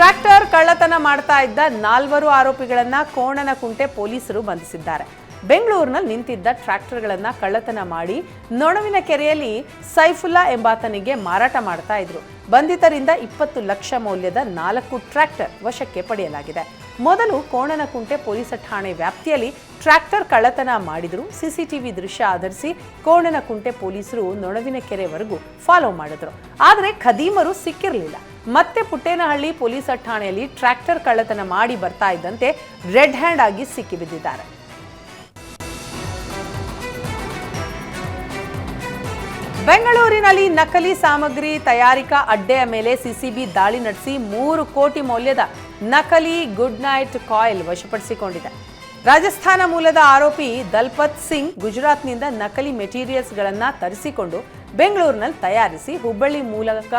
Tractor ಕಳ್ಳತನ ಮಾಡ್ತಾ ಇದ್ದ ನಾಲ್ವರು ಆರೋಪಿಗಳನ್ನ ಕೋಣನಕುಂಟೆ ಪೊಲೀಸರು ಬಂಧಿಸಿದ್ದಾರೆ. ಬೆಂಗಳೂರಿನಲ್ಲಿ ನಿಂತಿದ್ದ ಟ್ರ್ಯಾಕ್ಟರ್ಗಳನ್ನ ಕಳ್ಳತನ ಮಾಡಿ ನೊಣವಿನ ಕೆರೆಯಲ್ಲಿ ಸೈಫುಲ್ಲಾ ಎಂಬಾತನಿಗೆ ಮಾರಾಟ ಮಾಡ್ತಾ ಇದ್ರು. ಬಂಧಿತರಿಂದ ಇಪ್ಪತ್ತು ಲಕ್ಷ ಮೌಲ್ಯದ ನಾಲ್ಕು ಟ್ರ್ಯಾಕ್ಟರ್ ವಶಕ್ಕೆ ಪಡೆಯಲಾಗಿದೆ. ಮೊದಲು ಕೋಣನಕುಂಟೆ ಪೊಲೀಸ್ ಠಾಣೆ ವ್ಯಾಪ್ತಿಯಲ್ಲಿ ಟ್ರ್ಯಾಕ್ಟರ್ ಕಳ್ಳತನ ಮಾಡಿದ್ರು. ಸಿಸಿಟಿವಿ ದೃಶ್ಯ ಆಧರಿಸಿ ಕೋಣನಕುಂಟೆ ಪೊಲೀಸರು ನೊಣವಿನ ಕೆರೆವರೆಗೂ ಫಾಲೋ ಮಾಡಿದ್ರು. ಆದರೆ ಖದೀಮರು ಸಿಕ್ಕಿರಲಿಲ್ಲ. ಮತ್ತೆ ಪುಟ್ಟೇನಹಳ್ಳಿ ಪೊಲೀಸ್ ಠಾಣೆಯಲ್ಲಿ ಟ್ರ್ಯಾಕ್ಟರ್ ಕಳ್ಳತನ ಮಾಡಿ ಬರ್ತಾ ಇದ್ದಂತೆ ರೆಡ್ ಹ್ಯಾಂಡ್ ಆಗಿ ಸಿಕ್ಕಿಬಿದ್ದಿದ್ದಾರೆ ಬೆಂಗಳೂರಿನಲ್ಲಿ ನಕಲಿ ಸಾಮಗ್ರಿ ತಯಾರಿಕಾ ಅಡ್ಡೆಯ ಮೇಲೆ ಸಿಸಿಬಿ ದಾಳಿ ನಡೆಸಿ ಮೂರು ಕೋಟಿ ಮೌಲ್ಯದ ನಕಲಿ ಗುಡ್ ನೈಟ್ ಕಾಯಿಲ್ ವಶಪಡಿಸಿಕೊಂಡಿದೆ. ರಾಜಸ್ಥಾನ ಮೂಲದ ಆರೋಪಿ ದಲ್ಪತ್ ಸಿಂಗ್ ಗುಜರಾತ್ನಿಂದ ನಕಲಿ ಮೆಟೀರಿಯಲ್ಸ್ಗಳನ್ನು ತರಿಸಿಕೊಂಡು ಬೆಂಗಳೂರಿನಲ್ಲಿ ತಯಾರಿಸಿ ಹುಬ್ಬಳ್ಳಿ ಮೂಲಕ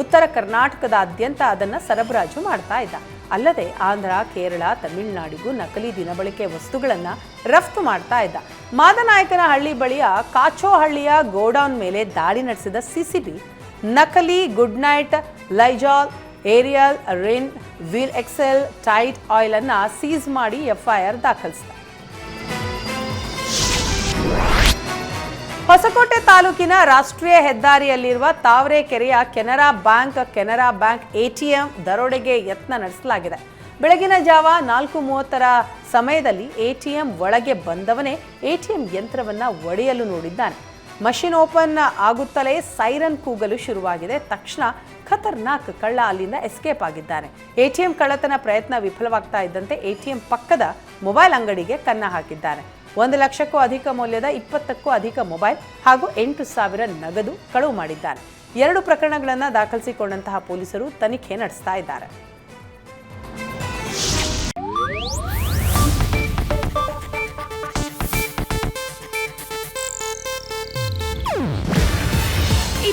ಉತ್ತರ ಕರ್ನಾಟಕದಾದ್ಯಂತ ಅದನ್ನು ಸರಬರಾಜು ಮಾಡ್ತಾ ಇದ್ದ. ಅಲ್ಲದೆ ಆಂಧ್ರ, ಕೇರಳ, ತಮಿಳುನಾಡಿಗೂ ನಕಲಿ ದಿನಬಳಕೆ ವಸ್ತುಗಳನ್ನು ರಫ್ತು ಮಾಡ್ತಾ ಇದ್ದ. ಮಾದನಾಯಕನಹಳ್ಳಿ ಬಳಿಯ ಕಾಚೋಹಳ್ಳಿಯ ಗೋಡೌನ್ ಮೇಲೆ ದಾಳಿ ನಡೆಸಿದ ಸಿಸಿಬಿ ನಕಲಿ good night Lizol Ariel, Rin, Wheel Excel, Tide oil ಅನ್ನು ಸೀಸ್ ಮಾಡಿ ಎಫ್ಐಆರ್ ದಾಖಲಿಸಿದೆ. ಹೊಸಕೋಟೆ ತಾಲೂಕಿನ ರಾಷ್ಟ್ರೀಯ ಹೆದ್ದಾರಿಯಲ್ಲಿರುವ ತಾವರೆಕೆರೆಯ Canara bank Canara bank ATM ದರೋಡೆಗೆ ಯತ್ನ ನಡೆಸಲಾಗಿದೆ. ಬೆಳಗಿನ ಜಾವ ನಾಲ್ಕು ಮೂವತ್ತರ ಸಮಯದಲ್ಲಿ ಎಟಿಎಂ ಒಳಗೆ ಬಂದವನೇ ಎಟಿಎಂ ಯಂತ್ರವನ್ನು ಒಡೆಯಲು ನೋಡಿದ್ದಾನೆ. ಮಷಿನ್ ಓಪನ್ ಆಗುತ್ತಲೇ ಸೈರನ್ ಕೂಗಲು ಶುರುವಾಗಿದೆ. ತಕ್ಷಣ ಖತರ್ನಾಕ್ ಕಳ್ಳ ಅಲ್ಲಿಂದ ಎಸ್ಕೇಪ್ ಆಗಿದ್ದಾನೆ. ಎಟಿಎಂ ಕಳ್ಳತನ ಪ್ರಯತ್ನ ವಿಫಲವಾಗ್ತಾ ಇದ್ದಂತೆ ಎಟಿಎಂ ಪಕ್ಕದ ಮೊಬೈಲ್ ಅಂಗಡಿಗೆ ಕನ್ನ ಹಾಕಿದ್ದಾನೆ. ಒಂದು ಲಕ್ಷಕ್ಕೂ ಅಧಿಕ ಮೌಲ್ಯದ ಇಪ್ಪತ್ತಕ್ಕೂ ಅಧಿಕ ಮೊಬೈಲ್ ಹಾಗೂ ಎಂಟು ಸಾವಿರ ನಗದು ಕಳುವು ಮಾಡಿದ್ದಾನೆ. ಎರಡು ಪ್ರಕರಣಗಳನ್ನು ದಾಖಲಿಸಿಕೊಂಡಂತಹ ಪೊಲೀಸರು ತನಿಖೆ ನಡೆಸ್ತಾ ಇದ್ದಾರೆ.